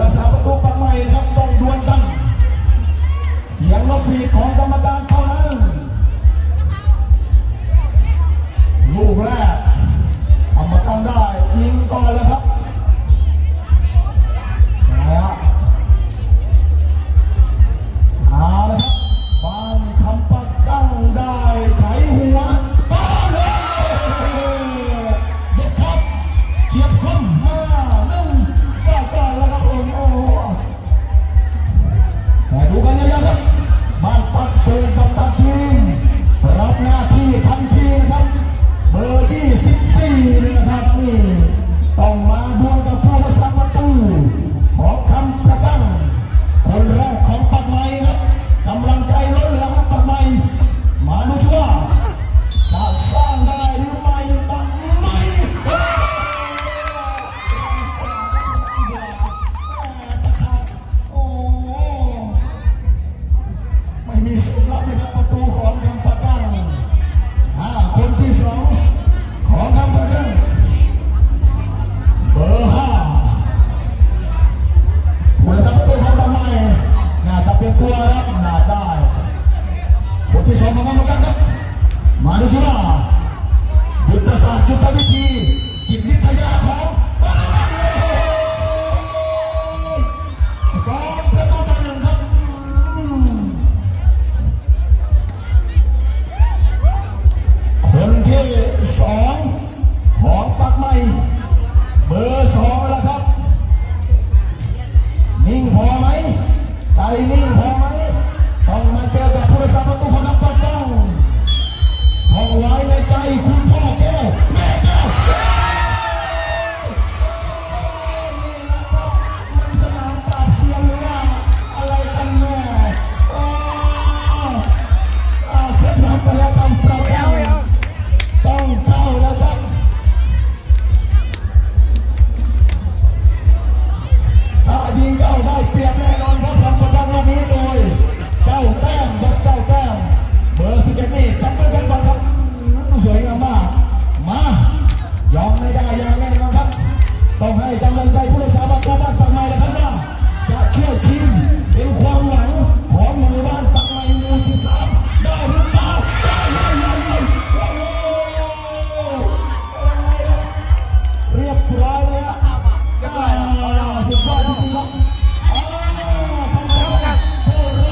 รักษาประตูปักหม่ครับต้องดวลกัน เสียงนกหวีของกรรมการเท่านั้น ลูกแรกกรรมการได้ยิงก่อนแลยครับนะฮะเอาละครับบานทำประกันได้ไขหัวต่อเลยเด็ครับเฉียบคม Còn.